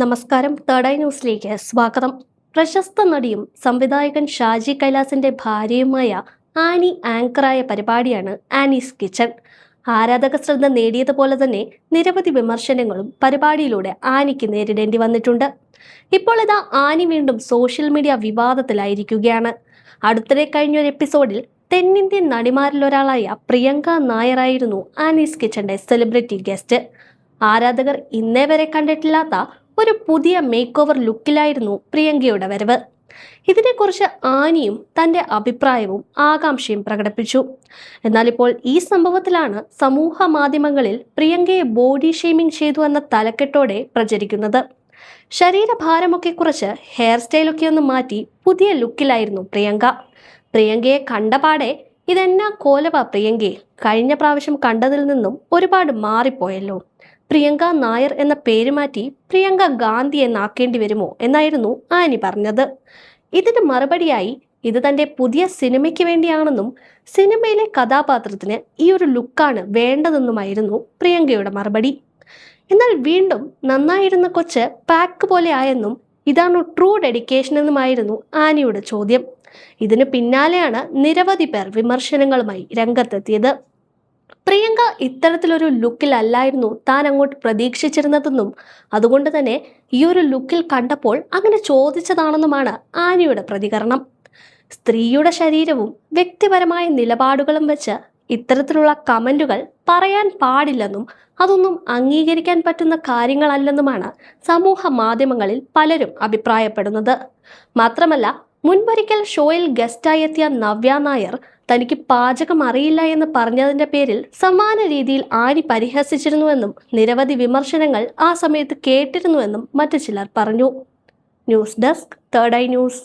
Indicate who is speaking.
Speaker 1: നമസ്കാരം. Third eye ന്യൂസിലേക്ക് സ്വാഗതം. പ്രശസ്ത നടിയും സംവിധായകൻ ഷാജി കൈലാസിന്റെ ഭാര്യയുമായ ആനി ആങ്കറായ പരിപാടിയാണ് ആനീസ് കിച്ചൺ. ആരാധക ശ്രദ്ധ നേടിയതുപോലെ തന്നെ നിരവധി വിമർശനങ്ങളും പരിപാടിയിലൂടെ ആനിക്ക് നേരിടേണ്ടി വന്നിട്ടുണ്ട്. ഇപ്പോൾ ഇതാ ആനി വീണ്ടും സോഷ്യൽ മീഡിയ വിവാദത്തിലായിരിക്കുകയാണ്. അടുത്തിടെ കഴിഞ്ഞൊരു എപ്പിസോഡിൽ തെന്നിന്ത്യൻ നടിമാരിൽ ഒരാളായ പ്രിയങ്ക നായരായിരുന്നു ആനീസ് കിച്ചന്റെ സെലിബ്രിറ്റി ഗസ്റ്റ് ആരാധകർ ഇന്നേ വരെ കണ്ടിട്ടില്ലാത്ത ഒരു പുതിയ മേക്ക് ഓവർ ലുക്കിലായിരുന്നു പ്രിയങ്കയുടെ വരവ്. ഇതിനെക്കുറിച്ച് ആനിയും തന്റെ അഭിപ്രായവും ആകാംക്ഷയും പ്രകടിപ്പിച്ചു. എന്നാൽ ഇപ്പോൾ ഈ സംഭവത്തിലാണ് സമൂഹ മാധ്യമങ്ങളിൽ പ്രിയങ്കയെ ബോഡി ഷെയ്മിംഗ് ചെയ്തു എന്ന തലക്കെട്ടോടെ പ്രചരിക്കുന്നത്. ശരീരഭാരമൊക്കെ കുറച്ച് ഹെയർ സ്റ്റൈലൊക്കെ ഒന്ന് മാറ്റി പുതിയ ലുക്കിലായിരുന്നു പ്രിയങ്ക. പ്രിയങ്കയെ കണ്ടപാടെ ഇതെന്നാ കോലവ പ്രിയങ്കയെ കഴിഞ്ഞ പ്രാവശ്യം കണ്ടതിൽ നിന്നും ഒരുപാട് മാറിപ്പോയല്ലോ. പ്രിയങ്ക നായർ എന്ന പേര് മാറ്റി പ്രിയങ്ക ഗാന്ധി എന്നാക്കേണ്ടി വരുമോ എന്നായിരുന്നു ആനി പറഞ്ഞത്. ഇതിന് മറുപടിയായി ഇത് തന്റെ പുതിയ സിനിമയ്ക്ക് വേണ്ടിയാണെന്നും സിനിമയിലെ കഥാപാത്രത്തിന് ഈ ഒരു ലുക്കാണ് വേണ്ടതെന്നുമായിരുന്നു പ്രിയങ്കയുടെ മറുപടി. എന്നാൽ വീണ്ടും നന്നായിരുന്ന കൊച്ച് പാക്ക് പോലെ ആയെന്നും ഇതാണ് ട്രൂ ഡെഡിക്കേഷൻ എന്നുമായിരുന്നു ആനിയുടെ ചോദ്യം. ഇതിന് പിന്നാലെയാണ് നിരവധി പേർ വിമർശനങ്ങളുമായി രംഗത്തെത്തിയത്. പ്രിയങ്ക ഇത്തരത്തിലൊരു ലുക്കിലല്ലായിരുന്നു താൻ അങ്ങോട്ട് പ്രതീക്ഷിച്ചിരുന്നതെന്നും അതുകൊണ്ട് തന്നെ ഈ ഒരു ലുക്കിൽ കണ്ടപ്പോൾ അങ്ങനെ ചോദിച്ചതാണെന്നുമാണ് ആനിയുടെ പ്രതികരണം. സ്ത്രീയുടെ ശരീരവും വ്യക്തിപരമായ നിലപാടുകളും വെച്ച് ഇത്തരത്തിലുള്ള കമന്റുകൾ പറയാൻ പാടില്ലെന്നും അതൊന്നും അംഗീകരിക്കാൻ പറ്റുന്ന കാര്യങ്ങളല്ലെന്നുമാണ് സമൂഹ മാധ്യമങ്ങളിൽ പലരും അഭിപ്രായപ്പെടുന്നത്. മാത്രമല്ല മുൻപൊരിക്കൽ ഷോയിൽ ഗസ്റ്റായി എത്തിയ നവ്യ നായർ തനിക്ക് പാചകം അറിയില്ല എന്ന് പറഞ്ഞതിന്റെ പേരിൽ സമാന രീതിയിൽ ആനി പരിഹസിച്ചിരുന്നുവെന്നും നിരവധി വിമർശനങ്ങൾ ആ സമയത്ത് കേട്ടിരുന്നുവെന്നും മറ്റു ചിലർ പറഞ്ഞു. News desk third eye news.